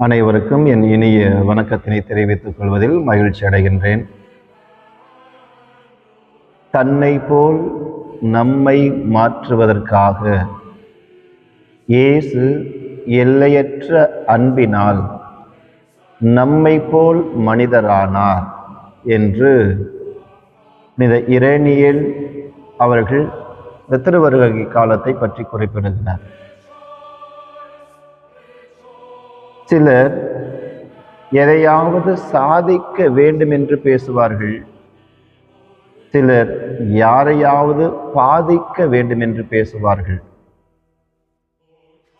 அனைவருக்கும் என் இனிய வணக்கத்தினை தெரிவித்துக் கொள்வதில் மகிழ்ச்சி அடைகின்றேன். தன்னை போல் நம்மை மாற்றுவதற்காக இயேசு எல்லையற்ற அன்பினால் நம்மை போல் மனிதரானார் என்று புனித இரேனியல் அவர்கள் இந்த திருவருகை காலத்தை பற்றி குறிப்பிடுகிறார் சிலர் எதையாவது சாதிக்க வேண்டும் என்று பேசுவார்கள். சிலர் யாரையாவது பாதிக்க வேண்டும் என்று பேசுவார்கள்.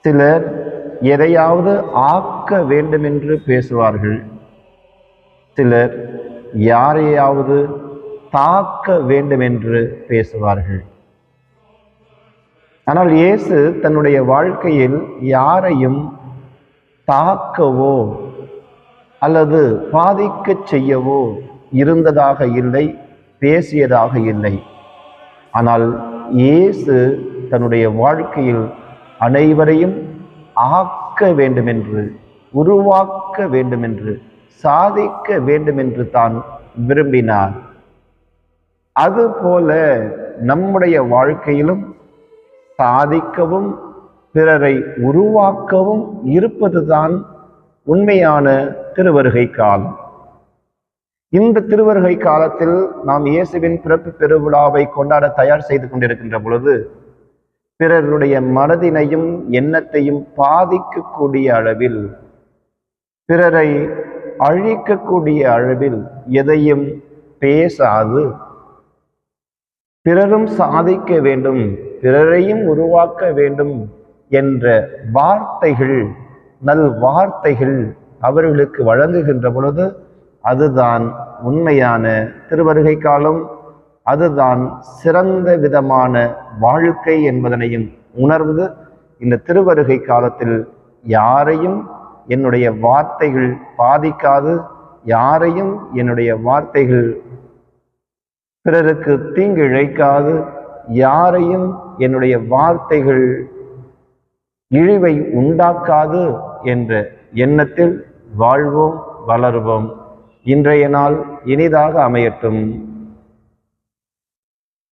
சிலர் எதையாவது ஆக்க வேண்டும் என்று பேசுவார்கள். சிலர் யாரையாவது தாக்க வேண்டும் என்று பேசுவார்கள். ஆனால் இயேசு தன்னுடைய வாழ்க்கையில் யாரையும் தாக்கவோ அல்லது பாதிக்கச் செய்யவோ இருந்ததாக இல்லை பேசியதாக இல்லை. ஆனால் இயேசு தன்னுடைய வாழ்க்கையில் அனைவரையும் ஆக்க வேண்டுமென்று உருவாக்க வேண்டுமென்று சாதிக்க வேண்டுமென்று தான் விரும்பினார். அதுபோல நம்முடைய வாழ்க்கையிலும் சாதிக்கவும் பிறரை உருவாக்கவும் இருப்பதுதான் உண்மையான திருவருகை காலம் இந்த திருவருகை காலத்தில் நாம் இயேசுவின் பிறப்பு பெருவிழாவை கொண்டாட தயார் செய்து கொண்டிருக்கின்ற பொழுது பிறருடைய மனதினையும் எண்ணத்தையும் பாதிக்கக்கூடிய அளவில் பிறரை அழிக்கக்கூடிய அளவில் எதையும் பேசாது. பிறரும் சாதிக்க வேண்டும் பிறரையும் உருவாக்க வேண்டும். என்ற வார்த்தைகள் நல் வார்த்தைகள் அவர்களுக்கு வழங்குகின்ற பொழுது அதுதான் உண்மையான திருவருகை காலம் அதுதான் சிறந்த விதமான வாழ்க்கை என்பதனையும் உணர்ந்து இந்த திருவருகை காலத்தில் யாரையும் என்னுடைய வார்த்தைகள் பாதிக்காது யாரையும் என்னுடைய வார்த்தைகள் பிறருக்கு தீங்கு இழைக்காது யாரையும் என்னுடைய வார்த்தைகள் இழிவை உண்டாக்காது என்ற எண்ணத்தில் வாழ்வோம் வளருவோம். இன்றைய நாள் இனிதாக அமையட்டும்.